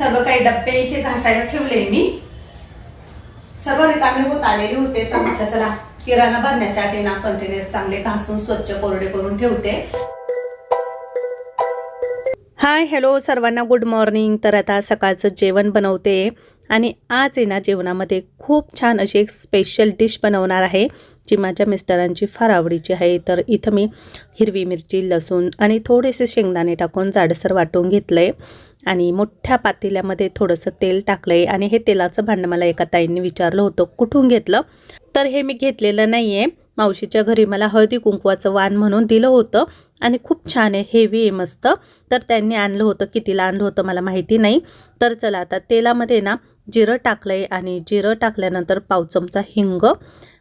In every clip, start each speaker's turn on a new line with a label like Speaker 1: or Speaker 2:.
Speaker 1: सर्व काही डब्बे इथे घासायला ठेवले मी. सर्व रिकामे होत आलेले होते तर म्हटलं चला किराणा भरण्याच्या आधी ना कंटेनर चांगले घासून स्वच्छ कोरडे करून ठेवते. हाय हॅलो सर्वांना गुड मॉर्निंग तर आता सकाळचं जेवण बनवते. आणि आज आहे ना जेवणामध्ये खूप छान अशी एक स्पेशल डिश बनवणार आहे. जी माझ्या मिस्टरांची फार आवडीची आहे तर इथं मी हिरवी मिरची लसूण आणि थोडेसे शेंगदाणे टाकून जाडसर वाटून घेतलं आहे आणि मोठ्या पातेल्यामध्ये थोडंसं तेल टाकलं आहे आणि हे तेलाचं भांडं मला एका ताईंनी विचारलं होतं कुठून घेतलं? तर हे मी घेतलेलं नाही आहे मावशीच्या घरी मला हळदी कुंकवाचं वाण म्हणून दिलं होतं आणि खूप छान आहे हेवी आहे मस्त. तर त्यांनी आणलं होतं. कितीला आणलं होतं मला माहिती नाही. तर चला आता तेलामध्ये ना जिरं टाकलं आहे आणि जिरं टाकल्यानंतर पाव चमचा हिंग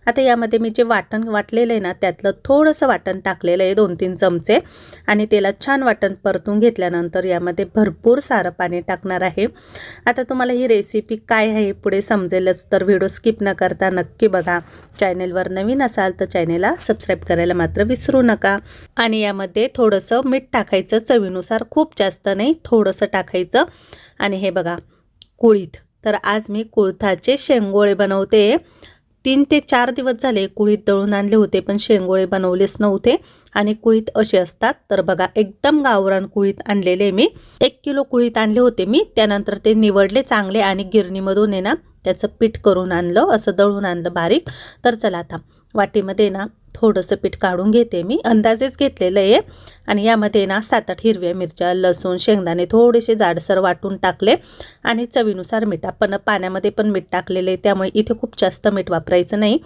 Speaker 1: आता यामध्ये मी जे वाटण वाटलेलं आहे ना त्यातलं थोडंसं वाटण टाकलेलं आहे दोन तीन चमचे. आणि त्याला छान वाटण परतून घेतल्यानंतर यामध्ये भरपूर सारं पाणी टाकणार आहे. आता तुम्हाला ही रेसिपी काय आहे पुढे समजेलच तर व्हिडिओ स्किप न करता नक्की बघा. चॅनेलवर नवीन असाल तर चॅनेलला सबस्क्राईब करायला मात्र विसरू नका. आणि यामध्ये थोडंसं मीठ टाकायचं चवीनुसार खूप जास्त नाही थोडंसं टाकायचं. आणि हे बघा कुळीत. तर आज मी कुळथाचे शेंगोळे बनवते. तीन ते चार दिवस झाले कुळीत दळून आणले होते पण शेंगोळे बनवलेच नव्हते आणि कुळीत असे असतात. तर बघा एकदम गावरान कुळीत आणलेले मी. एक किलो कुळीत आणले होते मी. त्यानंतर ते निवडले चांगले आणि गिरणीमधून आहे ना त्याचं पीठ करून आणलं असं दळून आणलं बारीक. तर चला आता वाटीमध्ये ना थोडंसं पीठ काढून घेते मी. अंदाजेच घेतलेलं आहे. आणि यामध्ये ना सात आठ हिरव्या मिरच्या लसूण शेंगदाणे थोडेसे जाडसर वाटून टाकले. आणि चवीनुसार मीठ. आपण पाण्यामध्ये पण मीठ टाकलेलं आहे. त्यामुळे इथे खूप जास्त मीठ वापरायचं नाही.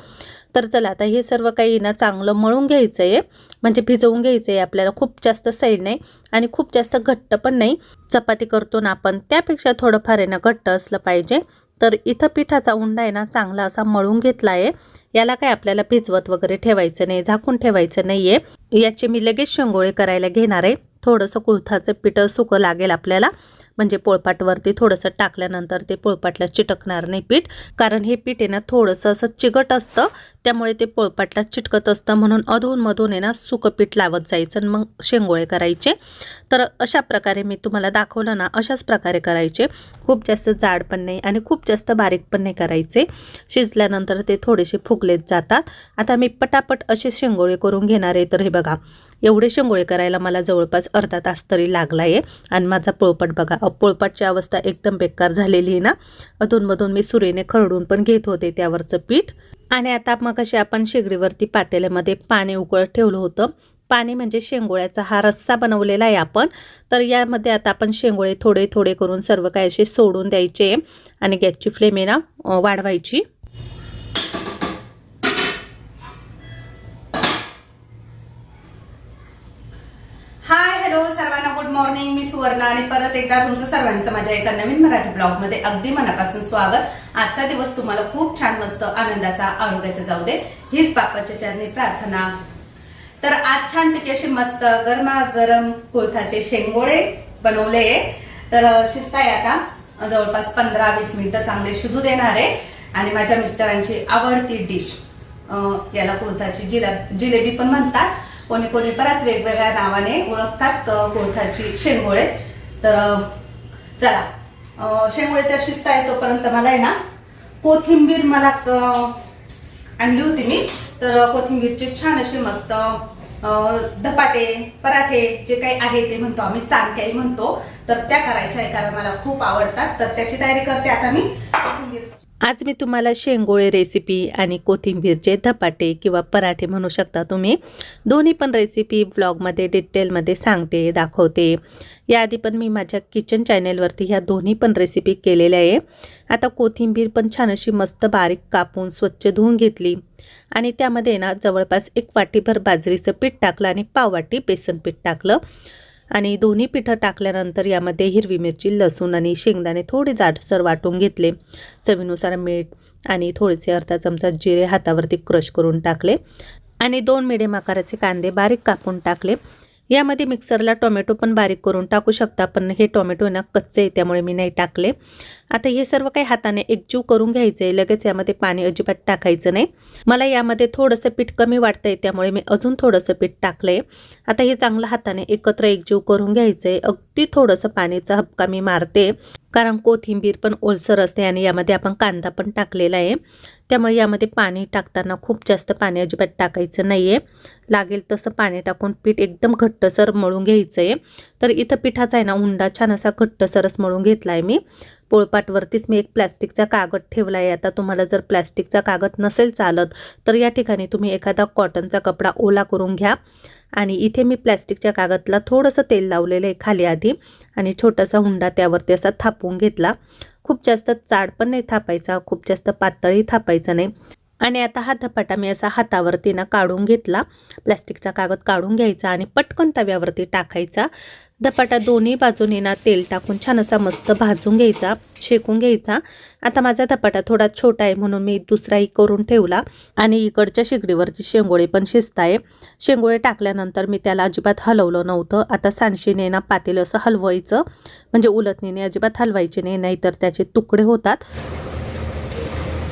Speaker 1: तर चला आता हे सर्व काही ना चांगलं मळून घ्यायचं आहे. म्हणजे भिजवून घ्यायचं आहे. आपल्याला खूप जास्त सैल नाही. आणि खूप जास्त घट्ट पण नाही. चपाती करतो ना आपण. त्यापेक्षा थोडंफार आहे ना घट्ट असलं पाहिजे. तर इथं पिठाचा उंडा आहे ना चांगला असा मळून घेतला आहे. याला काय आपल्याला भिजवत वगैरे ठेवायचं नाही झाकून ठेवायचं नाही आहे याचे मी लगेच शेंगोळे करायला घेणार आहे. थोडंसं कुळथाचं पीठ सुकं लागेल आपल्याला. म्हणजे पोळपाटवरती थोडंसं टाकल्यानंतर ते पोळपाटला चिटकणार नाही पीठ कारण हे पीठ आहे ना थोडंसं असं चिकट असतं त्यामुळे ते पोळपाटला चिटकत असतं म्हणून अधूनमधून आहे ना सुकं पीठ लावत जायचं आणि मग शेंगोळे करायचे. तर अशा प्रकारे मी तुम्हाला दाखवलं ना अशाच प्रकारे करायचे. खूप जास्त जाड पण नाही आणि खूप जास्त बारीक पण नाही करायचे. शिजल्यानंतर ते थोडेसे फुगलेत जातात. आता मी पटापट असे शेंगोळे करून घेणार आहे. तर हे बघा एवढे शेंगोळे करायला मला जवळपास अर्धा तास तरी लागला आहे आणि माझा पोळपाट बघा पोळपाटची अवस्था एकदम बेकार झालेली आहे ना. अधूनमधून मी सुरेने खरडून पण घेत होते त्यावरचं पीठ. आणि आता मग कसे आपण शेगडीवरती पातेल्यामध्ये पाणी उकळत ठेवलं होतं. पाणी म्हणजे शेंगोळ्याचा हा रस्सा बनवलेला आहे आपण. तर यामध्ये आता आपण शेंगोळे थोडे थोडे करून सर्व काही असे सोडून द्यायचे. आणि गॅसची फ्लेम आहे ना वाढवायची हाय हॅलो सर्वांना गुड मॉर्निंग मी सुवर्णा आणि परत एकदा तुमचं सर्वांचं माझ्या एका नवीन मराठी ब्लॉगमध्ये अगदी मनापासून स्वागत. आजचा दिवस तुम्हाला खूप छान मस्त आनंदाचा आरोग्याचा जाऊ दे. हीच बापाच्या चरणी प्रार्थना. तर आज छान पैकी अशी मस्त गरमागरम कुळथाचे शेंगोळे बनवले. तर शिजताय आता. जवळपास पंधरा वीस मिनिटं चांगले शिजू देणार आहे. आणि माझ्या मिस्टरांची आवडती डिश याला कुळथाची जिला जिलेबी पण म्हणतात. कोणी कोणी बऱ्याच वेगवेगळ्या नावाने ओळखतात कोळथाची शेंगोळे तर चला. शेंगोळे तर शिजता तोपर्यंत मला आहे ना कोथिंबीर मला आणली होती मी. तर कोथिंबीरचे छान असे मस्त धपाटे पराठे जे काही आहे ते म्हणतो आम्ही चांगक्याही म्हणतो. तर त्या करायच्या आहे कारण मला खूप आवडतात. तर त्याची तयारी करते आता मी. कोथिंबीर. आज मी तुम्हाला शेंगोळे रेसिपी आणि कोथिंबीरचे धपाटे किंवा पराठे म्हणू शकता तुम्ही. दोन्ही पण रेसिपी ब्लॉगमध्ये डिटेलमध्ये सांगते दाखवते. याआधी पण मी माझ्या किचन चॅनेलवरती ह्या दोन्ही पण रेसिपी केलेल्या आहे. आता कोथिंबीर पण छान अशी मस्त बारीक कापून स्वच्छ धुवून घेतली. आणि त्यामध्ये ना जवळपास एक वाटीभर बाजरीचं पीठ टाकलं आणि पाव वाटी बेसन पीठ टाकलं. आणि दोन्ही पिठं टाकल्यानंतर यामध्ये हिरवी मिरची लसूण आणि शेंगदाणे थोडे जाडसर वाटून घेतले. चवीनुसार मीठ आणि थोडेसे अर्धा चमचा जिरे हातावरती क्रश करून टाकले आणि दोन मिडियम आकाराचे कांदे बारीक कापून टाकले. यामध्ये मिक्सरला टोमॅटो पण बारीक करून टाकू शकता पण हे टोमॅटो ना कच्चे आहे त्यामुळे मी नाही टाकले. आता हे सर्व काही हाताने एकजीव करून घ्यायचं आहे लगेच यामध्ये पाणी अजिबात टाकायचं नाही. मला यामध्ये थोडंसं पीठ कमी वाटतंय त्यामुळे मी अजून थोडंसं पीठ टाकलं आहे आता हे चांगलं हाताने एकत्र एकजीव करून घ्यायचं आहे अगदी थोडंसं पाण्याचा हपका मी मारते. कारण कोथिंबीर पण ओलसर असते आणि यामध्ये आपण कांदा पण टाकलेला आहे. त्यामुळे यामध्ये पाणी टाकताना खूप जास्त पाणी अजिबात टाकायचं नाही आहे लागेल तसं पाणी टाकून पीठ एकदम घट्टसर मळून घ्यायचं आहे तर इथं पिठाचा आहे ना उंडा छान असा घट्टसरच मळून घेतला आहे मी. पोळपाटवरतीच मी एक प्लॅस्टिकचा कागद ठेवला आहे आता तुम्हाला जर प्लॅस्टिकचा कागद नसेल चालत तर या ठिकाणी तुम्ही एखादा कॉटनचा कपडा ओला करून घ्या. आणि इथे मी प्लॅस्टिकच्या कागदला थोडंसं तेल लावलेलं आहे खाली आधी आणि छोटासा हुंडा त्यावरती असा थापवून घेतला. खूप जास्त चाड पण नाही थापायचा खूप जास्त पातळही थापायचा नाही. आणि आता हा धपाटा मी असा हातावरती ना काढून घेतला. प्लॅस्टिकचा कागद काढून घ्यायचा आणि पटकन तव्यावरती टाकायचा. धपाटा दोन्ही बाजूने ना तेल टाकून छान असा मस्त भाजून घ्यायचा शेकून घ्यायचा. आता माझा धपाटा थोडा छोटा आहे म्हणून मी दुसराही करून ठेवला. आणि इकडच्या शेगडीवरची शेंगोळे पण शिजत आहे शेंगोळे टाकल्यानंतर मी त्याला अजिबात हलवलं नव्हतं. आता सांडशीने ना पातेलं असं हलवायचं. म्हणजे उलटणीने अजिबात हलवायचे नाही नाहीतर त्याचे तुकडे होतात.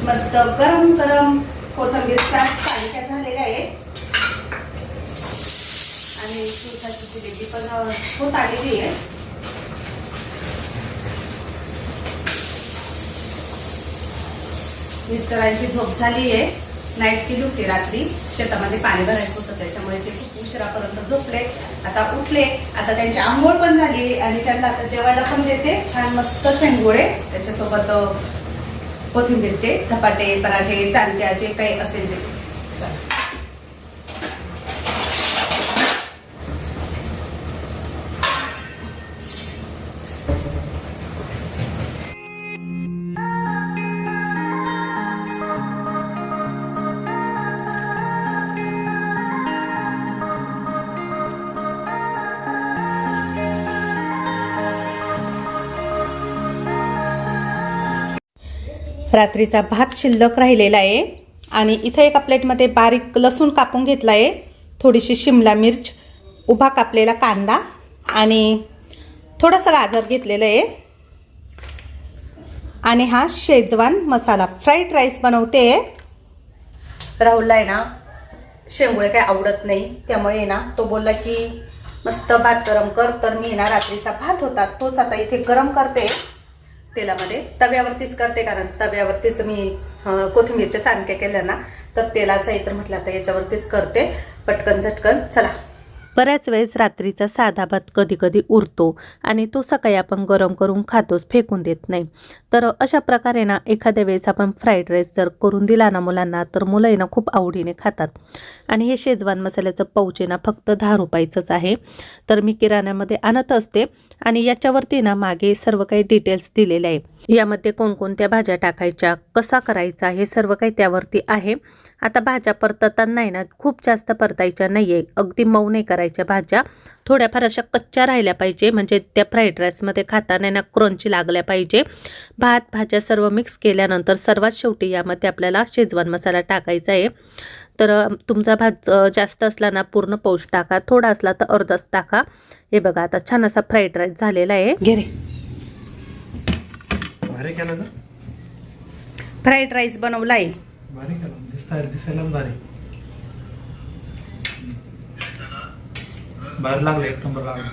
Speaker 2: मस्त गरम गरम कोथंबीरचा झालेला आहे आणि दुधाची पण होत आलेली आहे. मिस्टरांची झोप झाली आहे. नाईट केली होती रात्री. शेतामध्ये पाणी भरायचं होतं त्याच्यामुळे ते खूप उशिरापर्यंत झोपले. आता उठले. आता त्यांची आंघोळ पण झाली आणि त्यांना आता जेवायला पण देते. छान मस्त शेंगोळे. त्याच्यासोबत कोथिंबीरचे धपाटे पराठे चांदक्या जे काही असेल ते.
Speaker 1: रात्रीचा भात शिल्लक राहिलेला आहे. आणि इथं एका प्लेटमध्ये बारीक लसूण कापून घेतला आहे थोडीशी शिमला मिर्च उभा कापलेला कांदा आणि थोडंसं गाजर घेतलेलं आहे. आणि हा शेजवान मसाला. फ्राईड राईस बनवते.
Speaker 2: राहुलला आहे ना शेंगुळे काही आवडत नाही. त्यामुळे ना तो बोलला की मस्त भात गरम कर. तर मी ना रात्रीचा भात होता. तोच आता इथे गरम करते. तेलामध्ये तव्यावरतीच करते कारण तव्यावरतीच मी कोथिंबीरच्या चाणक्या केल्या ना तर तेलाचा इतर म्हटलं आता याच्यावरतीच करते. पटकन झटकन चला.
Speaker 1: बऱ्याच वेळेस रात्रीचा साधा भात कधी कधी उरतो आणि तो सकाळी आपण गरम करून खातोच फेकून देत नाही. तर अशा प्रकारे ना एखाद्या वेळेस आपण फ्राईड राईस जर करून दिला ना मुलांना तर मुलं ना खूप आवडीने खातात. आणि हे शेजवान मसाल्याचं पाऊच ना फक्त दहा रुपयाचंच आहे. तर मी किराण्यामध्ये आणत असते आणि याच्यावरती ना मागे सर्व काही डिटेल्स दिलेले आहे. यामध्ये कोणकोणत्या भाज्या टाकायच्या कसा करायचा हे सर्व काही त्यावरती आहे. आता भाज्या परतताना आहे ना खूप जास्त परतायच्या नाही आहे अगदी मऊ नाही करायच्या भाज्या. थोड्याफार अशा कच्च्या राहिल्या पाहिजे म्हणजे त्या फ्राईड राईसमध्ये खाताना ना क्रंची लागल्या पाहिजे. भात भाज्या सर्व मिक्स केल्यानंतर सर्वात शेवटी यामध्ये आपल्याला शेजवान मसाला टाकायचा आहे. तर तुमचा भात जास्त असला ना पूर्ण पौष टाका. थोडा असला तर अर्धच टाका. हे बघा आता छान असा फ्राईड राईस झालेला आहे.
Speaker 2: घे
Speaker 3: भारी केलं ना?
Speaker 2: फ्राईड राईस बनवला आहे
Speaker 3: भारी केलं. दिसता दिसायलाच भारी. बाहेर लागले एक नंबर लागला.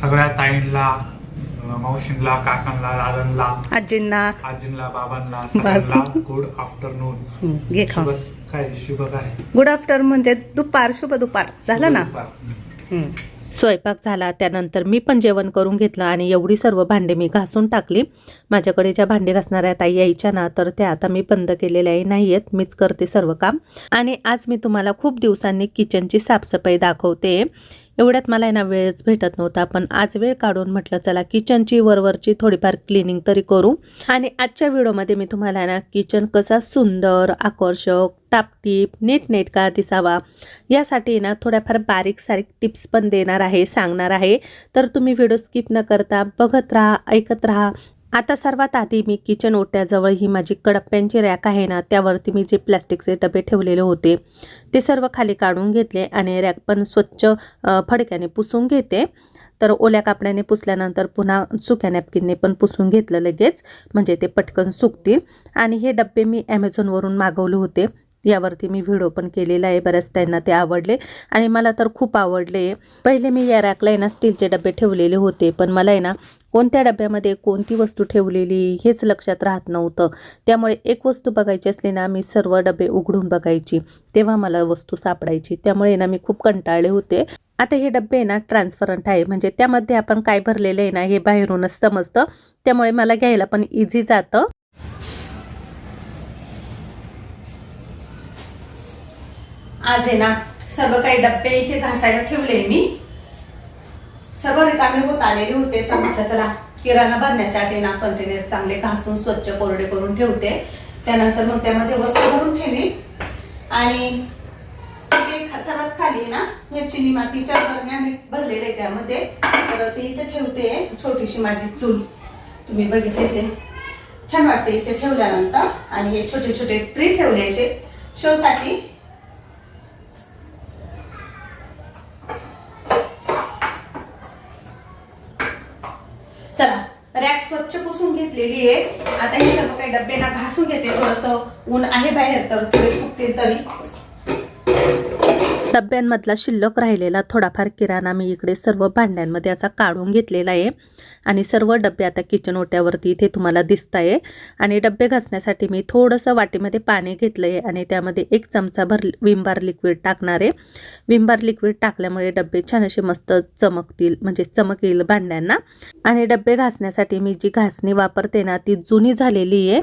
Speaker 3: सगळ्या ताईंला अं, मावशींला काकांना दादांना
Speaker 2: आजींना.
Speaker 3: आजींला बाबांना. सगळ्यांना गुड आफ्टरनून
Speaker 2: हं, घे
Speaker 3: काय शुभ काय?
Speaker 2: गुड आफ्टरनून म्हणजे दुपार शुभ दुपार. झालं ना?
Speaker 3: दुपार.
Speaker 2: हं.
Speaker 1: स्वयंपाक झाला त्यानंतर मी पण जेवण करून घेतलं आणि एवढी सर्व भांडे मी घासून टाकली. माझ्याकडे ज्या भांडे घासणाऱ्या ताई यायच्या ना तर त्या आता मी बंद केलेल्या आहे नाही आहेत मीच करते सर्व काम. आणि आज मी तुम्हाला खूप दिवसांनी किचनची साफसफाई दाखवते. एवढ्यात मला आहे ना वेळच भेटत नव्हता. पण आज वेळ काढून म्हटलं चला किचनची वरवरची थोडीफार क्लिनिंग तरी करू. आणि आजच्या व्हिडिओमध्ये मी तुम्हाला ना किचन कसा सुंदर आकर्षक टापटीप नीटनेटका दिसावा यासाठी ना थोड्याफार बारीक सारीक टिप्स पण देणार आहे सांगणार आहे. तर तुम्ही व्हिडिओ स्किप न करता बघत राहा ऐकत राहा. आता सर्वात आधी मी किचन ओट्याजवळ ही माझी कडप्प्यांची रॅक आहे ना त्यावरती मी जे प्लॅस्टिकचे डबे ठेवलेले होते ते सर्व खाली काढून घेतले आणि रॅक पण स्वच्छ फडक्याने पुसून घेते. तर ओल्या कापड्याने पुसल्यानंतर पुन्हा सुक्या नॅपकिनने पण पुसून घेतलं लगेच म्हणजे ते पटकन सुकतील. आणि हे डबे मी ॲमेझॉनवरून मागवले होते. यावरती मी व्हिडिओ पण केलेला आहे बऱ्याच त्यांना ते आवडले. आणि मला तर खूप आवडले. पहिले मी या रॅकला आहे ना स्टीलचे डबे ठेवलेले होते पण मला आहे ना कोणत्या डब्यामध्ये कोणती वस्तू ठेवलेली हेच लक्षात राहत नव्हतं. त्यामुळे एक वस्तू बघायची असली ना मी सर्व डबे उघडून बघायची. तेव्हा मला वस्तू सापडायची. त्यामुळे ना मी खूप कंटाळले होते. आता हे डबे आहे ना ट्रान्सपरंट आहे. म्हणजे त्यामध्ये आपण काय भरलेलं आहे ना हे बाहेरूनच समजतं. त्यामुळे मला घ्यायला पण इझी जातं.
Speaker 2: आज आहे ना सर्व काही डब्बे इथे घासायला ठेवले मी. सर्व रिकामे होत आलेले होते तर म्हटलं चला किराणा भरण्याच्या आधी ना कंटेनर चांगले घासून स्वच्छ कोरडे करून ठेवते. त्यानंतर मग त्यामध्ये वस्तू भरून ठेवी आणि ते सर्वात खाली ना हे चिनी मातीच्या बरण्या मी भरलेले त्यामध्ये. तर ते इथे ठेवते. छोटीशी माझी चूल. तुम्ही बघितलेच आहे. छान वाटते इथे ठेवल्यानंतर. आणि हे छोटे छोटे ट्री ठेवले असे. शो साठी चला रॅक स्वच्छ पुसून घेतलेली आहे. आता हे सर्व काही डब्यांना घासून घेते. थोडस ऊन आहे बाहेर तर थोडे सुकतील तरी.
Speaker 1: डब्यांमधला शिल्लक राहिलेला थोडाफार किराणा मी इकडे सर्व भांड्यांमध्ये असा काढून घेतलेला आहे. आणि सर्व डबे आता किचन ओट्यावरती इथे तुम्हाला दिसत आहे आणि डबे घासण्यासाठी मी थोडंसं वाटीमध्ये पाणी घेतलं आहे आणि त्यामध्ये एक चमचा भर विंबार लिक्विड टाकणार आहे. विंबार लिक्विड टाकल्यामुळे डबे छान असे मस्त चमकतील म्हणजे चमक येईल भांड्यांना. आणि डबे घासण्यासाठी मी जी घासणी वापरते ना ती जुनी झालेली आहे.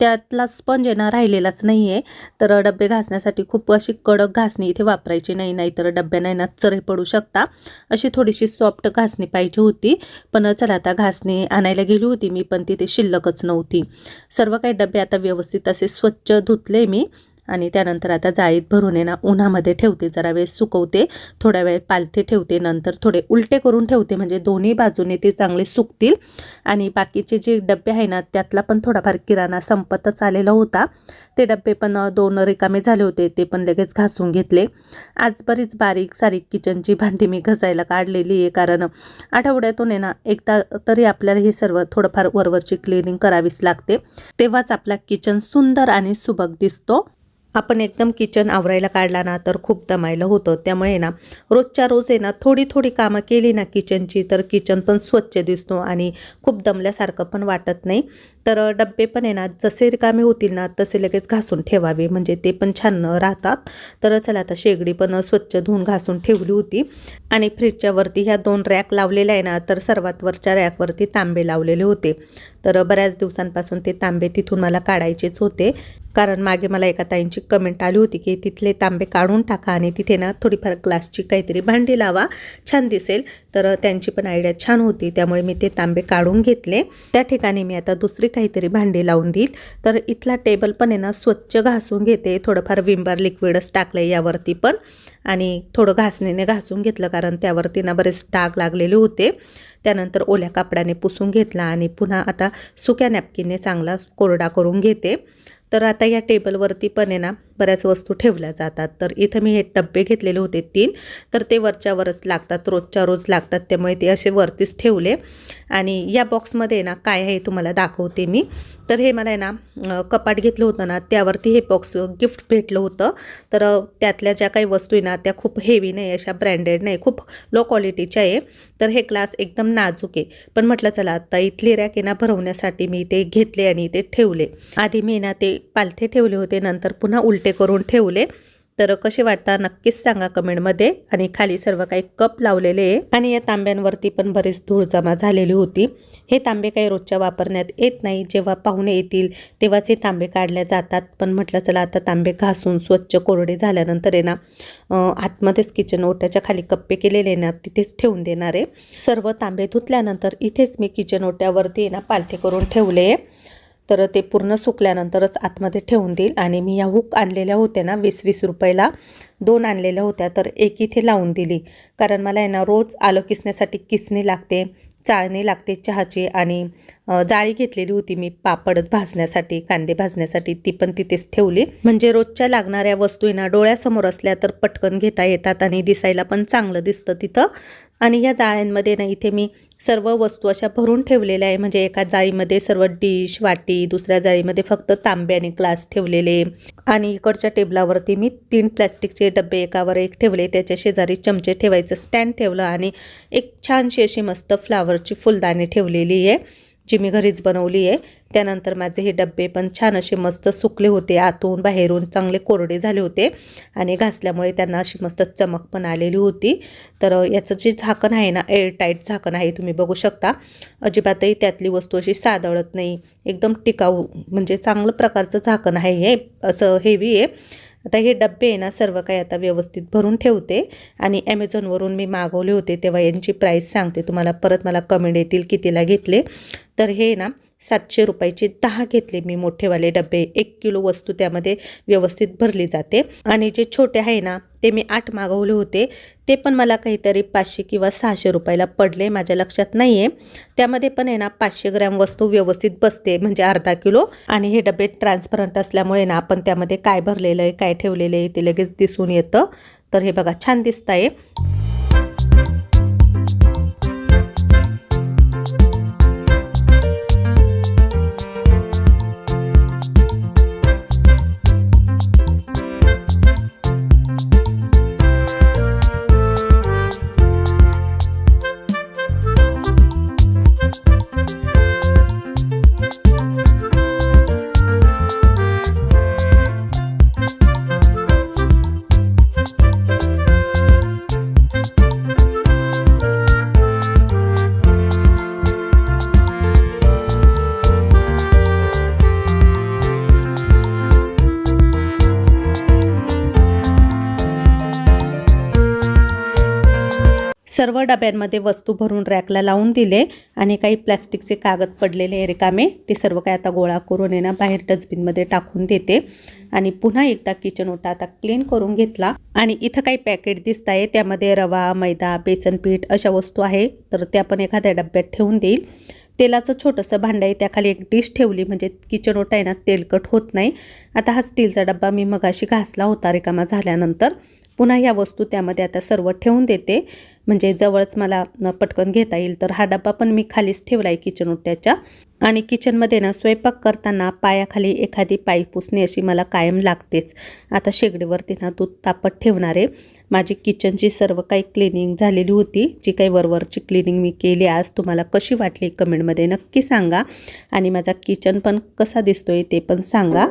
Speaker 1: त्यातला स्पंज आहे ना राहिलेलाच नाही आहे तर डबे घासण्यासाठी खूप अशी कडक घासणी इथे वापरायची नाही नाहीतर डब्यांना नाही ना चरे पडू शकता. अशी थोडीशी सॉफ्ट घासणी पाहिजे होती. पण चला आता घासणी आणायला गेली होती मी पण तिथे शिल्लकच नव्हती. सर्व काही डबे आता व्यवस्थित असे स्वच्छ धुतले मी. आणि त्यानंतर आता जाळीत भरून आहे ना उन्हामध्ये ठेवते जरा वेळ सुकवते थोड्या वेळ पालथे ठेवते नंतर थोडे उलटे करून ठेवते म्हणजे दोन्ही बाजूने ते चांगले सुकतील. आणि बाकीचे जे डबे आहे ना त्यातला पण थोडाफार किराणा संपतच आलेला होता. ते डबे पण दोन रिकामे झाले होते ते पण लगेच घासून घेतले. आज बरीच बारीक सारीक किचनची भांडी मी घसायला काढलेली आहे कारण आठवड्यातून आहे ना एकदा तरी आपल्याला हे सर्व थोडंफार वरवरची क्लिनिंग करावीच लागते. तेव्हाच आपला किचन सुंदर आणि सुबक दिसतो. आपण एकदम किचन आवरायला काढला ना तर खूप दमायला होतं. त्यामुळे ना रोजच्या रोज आहे ना थोडी थोडी कामं केली ना किचनची तर किचन पण स्वच्छ दिसतो आणि खूप दमल्यासारखं पण वाटत नाही. तर डब्बे पण आहे ना जसे रिकामे होतील ना तसे लगेच घासून ठेवावे. म्हणजे ते पण छान राहतात. तर चला आता शेगडी पण स्वच्छ धुवून घासून ठेवली होती. आणि फ्रीजच्या वरती ह्या दोन रॅक लावलेल्या आहे ना तर सर्वात वरच्या रॅकवरती तांबे लावलेले होते. तर बऱ्याच दिवसांपासून ते तांबे तिथून मला काढायचेच होते. कारण मागे मला एका ताईंची कमेंट आली होती की तिथले तांबे काढून टाका आणि तिथे ना थोडीफार ग्लासची काहीतरी भांडी लावा. छान दिसेल. तर त्यांची पण आयडिया छान होती. त्यामुळे मी ते तांबे काढून घेतले. त्या ठिकाणी मी आता दुसरी काहीतरी भांडे लावून देईल. तर इथला टेबल पण आहे ना स्वच्छ घासून घेते. थोडंफार विंबार लिक्विडच टाकलं आहे यावरती पण. आणि थोडं घासणीने घासून घेतलं कारण त्यावरती ना बरेच डाग लागलेले होते. त्यानंतर ओल्या कापडाने पुसून घेतला आणि पुन्हा आता सुक्या नॅपकिनने चांगला कोरडा करून घेते. तर आता या टेबलवरती पण आहे ना बऱ्याच वस्तू ठेवल्या जातात. तर इथं मी हे डब्बे घेतलेले होते तीन. तर ते वरच्यावरच लागतात रोजच्या रोज लागतात त्यामुळे ते असे वरतीच ठेवले. आणि या बॉक्समध्ये ना काय आहे तुम्हाला दाखवते मी. तर हे मला आहे ना कपाट घेतलं होतं ना त्यावरती हे बॉक्स गिफ्ट भेटलं होतं. तर त्यातल्या ज्या काही वस्तू आहे ना त्या खूप हेवी नाही अशा ब्रँडेड नाही खूप लो क्वालिटीच्या आहे. तर हे ग्लास एकदम नाजूक आहे. पण म्हटलं चला आता इथली रॅक आहे ना भरवण्यासाठी मी ते घेतले आणि ते ठेवले. आधी मी ना ते पालथे ठेवले होते नंतर पुन्हा उलटे करून ठेवले. तर कसे वाटता नक्कीच सांगा कमेंटमध्ये. आणि खाली सर्व काही कप लावलेले आहे. आणि या तांब्यांवरती पण बरीच धूळ जमा झालेली होती. हे तांबे काही रोजच्या वापरण्यात येत नाही. जेव्हा पाहुणे येतील तेव्हाच हे तांबे काढल्या जातात. पण म्हटलं चला आता तांबे घासून स्वच्छ कोरडे झाल्यानंतर आहे ना आतमध्येच किचन ओट्याच्या खाली कप्पे केलेले आहे ना तिथेच ठेवून देणार आहे. सर्व तांबे धुतल्यानंतर इथेच मी किचन ओट्यावरती आहे ना पालथे करून ठेवले आहे. तर ते पूर्ण सुकल्यानंतरच आतमध्ये ठेवून देईल. आणि मी या हुक आणलेल्या होत्या ना वीस वीस रुपयाला दोन आणलेल्या होत्या तर एक इथे लावून दिली. कारण मला यांना ना रोज आलं किसण्यासाठी किसणी लागते चाळणी लागते चहाची. आणि जाळी घेतलेली होती मी पापड भाजण्यासाठी कांदे भाजण्यासाठी ती पण तिथेच ठेवली. म्हणजे रोजच्या लागणाऱ्या वस्तू ना डोळ्यासमोर असल्या तर पटकन घेता येतात आणि दिसायला पण चांगलं दिसतं तिथं. आणि या जाळ्यांमध्ये ना इथे मी सर्व वस्तू अशा भरून ठेवलेल्या आहे. म्हणजे एका जाळीमध्ये सर्व डिश वाटी दुसऱ्या जाळीमध्ये फक्त तांब्याने ग्लास ठेवलेले. आणि इकडच्या टेबलावरती मी तीन प्लॅस्टिकचे डबे एकावर एक ठेवले. त्याच्या शेजारी चमचे ठेवायचं स्टँड ठेवलं आणि एक छानशी अशी मस्त फ्लावरची फुलदाणी ठेवलेली आहे जी मी घरीच बनवली आहे. त्यानंतर माझे हे डब्बे पण छान असे मस्त सुकले होते आतून बाहेरून चांगले कोरडे झाले होते आणि घासल्यामुळे त्यांना अशी मस्त चमक पण आलेली होती. तर याचं जे झाकण आहे ना एअर टाईट झाकण आहे तुम्ही बघू शकता. अजिबातही त्यातली वस्तू अशी सादळत नाही. एकदम टिकाऊ म्हणजे चांगलं प्रकारचं झाकण आहे हे असं हेवी आहे. आता हे डब्बे आहे ना सर्व काही आता व्यवस्थित भरून ठेवते आणि ॲमेझॉनवरून मी मागवले होते तेव्हा यांची प्राईस सांगते. तुम्हाला परत मला कमेंट येतील कितीला घेतले. तर हे ना सातशे रुपयाचे दहा घेतले मी मोठेवाले डबे. एक किलो वस्तू त्यामध्ये व्यवस्थित भरली जाते. आणि जे छोटे आहे ना ते मी आठ मागवले होते. ते पण मला काहीतरी पाचशे किंवा सहाशे रुपयाला पडले माझ्या लक्षात नाही आहे त्यामध्ये पण आहे ना पाचशे ग्रॅम वस्तू व्यवस्थित बसते म्हणजे अर्धा किलो. आणि हे डबे ट्रान्सपरंट असल्यामुळे ना आपण त्यामध्ये काय भरलेलं आहे काय ठेवलेलं आहे ते लगेच दिसून येतं. तर हे बघा छान दिसत आहे सर्व डब्यांमध्ये वस्तू भरून रॅकला लावून दिले आणि काही प्लॅस्टिकचे कागद पडलेले रिकामे. ते सर्व काही आता गोळा करून आहे ना बाहेर डस्टबिनमध्ये टाकून देते. आणि पुन्हा एकदा किचन ओटा आता क्लीन करून घेतला. आणि इथं काही पॅकेट दिसत आहे. त्यामध्ये रवा मैदा बेसन पीठ अशा वस्तू आहे. तर त्या पण एखाद्या डब्यात ठेवून देईल. तेलाचं छोटंसं भांडं आहे. त्याखाली एक डिश ठेवली. म्हणजे किचन ओटा आहे ना तेलकट होत नाही. आता हा स्टीलचा डब्बा मी मगाशी घासला होता रिकामा झाल्यानंतर. पुन्हा ह्या वस्तू त्यामध्ये आता सर्व ठेवून देते. म्हणजे जवळच मला पटकन घेता येईल. तर हा डब्बा पण मी खालीच ठेवला आहे किचन ओट्याच्या आणि किचनमध्ये ना स्वयंपाक करताना पायाखाली एखादी पाय पुसणे अशी मला कायम लागतेच. आता शेगडीवरती ना दूध तापत ठेवणार आहे. माझी किचनची सर्व काही क्लिनिंग झालेली होती. जी काही वरवरची क्लिनिंग मी केली आज तुम्हाला कशी वाटली कमेंटमध्ये नक्की सांगा. आणि माझा किचन पण कसा दिसतोय ते पण सांगा.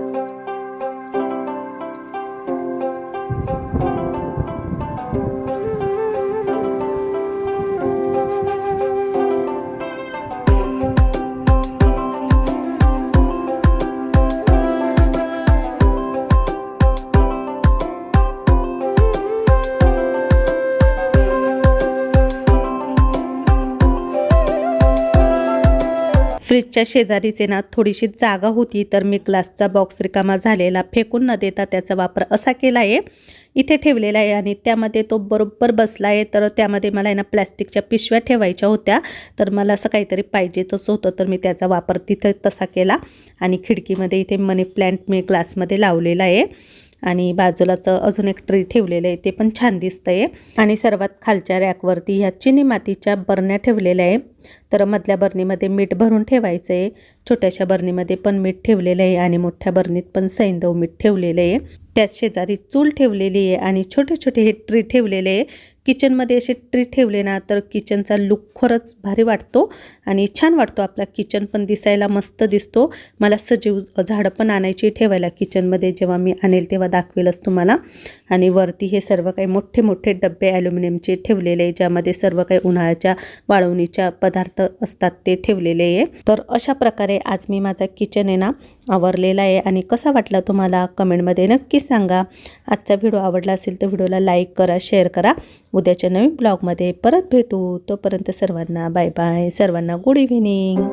Speaker 1: फ्रीजच्या शेजारीचे ना थोडीशी जागा होती तर मी ग्लासचा बॉक्स रिकामा झालेला फेकून न देता त्याचा वापर असा केला आहे. इथे ठेवलेला आहे आणि त्यामध्ये तो बरोबर बसला आहे. तर त्यामध्ये मला आहे ना प्लॅस्टिकच्या पिशव्या ठेवायच्या होत्या. तर मला असं काहीतरी पाहिजे तसं होतं तर मी त्याचा वापर तिथे तसा केला. आणि खिडकीमध्ये इथे मनी प्लॅन्ट मी ग्लासमध्ये लावलेला आहे. आणि बाजूलाच अजून एक ट्री ठेवलेलं आहे ते पण छान दिसतंय. आहे आणि सर्वात खालच्या रॅकवरती ह्या चिनी मातीच्या बरण्या ठेवलेल्या आहे. तर मधल्या बरणीमध्ये मीठ भरून ठेवायचं आहे छोट्याशा बरणीमध्ये पण मीठ ठेवलेलं आहे आणि मोठ्या बरणीत पण सैंदव मीठ ठेवलेलं आहे. त्याच शेजारी चूल ठेवलेली आहे आणि छोटे छोटे हे ट्री ठेवलेले आहे. किचनमध्ये असे ट्री ठेवले ना तर किचनचा लुक खरंच भारी वाटतो आणि छान वाटतो. आपला किचन पण दिसायला मस्त दिसतो. मला सजीव झाडं पण आणायची ठेवायला किचनमध्ये जेव्हा मी आणेल तेव्हा दाखवेलच तुम्हाला. आणि वरती हे सर्व काही मोठे मोठे डबे ॲल्युमिनियमचे ठेवलेले आहे ज्यामध्ये सर्व काही उन्हाळ्याच्या वाळवणीच्या पदार्थ असतात ते ठेवलेले आहे. तर अशा प्रकारे आज मी माझा किचन आहे ना आवरलेला आहे आणि कसा वाटला तुम्हाला कमेंटमध्ये नक्की सांगा. आजचा व्हिडिओ आवडला असेल तर व्हिडिओला लाईक करा शेअर करा. उद्याच्या नवीन ब्लॉगमध्ये परत भेटू. तोपर्यंत सर्वांना बाय बाय. सर्वांना गुड इव्हिनिंग.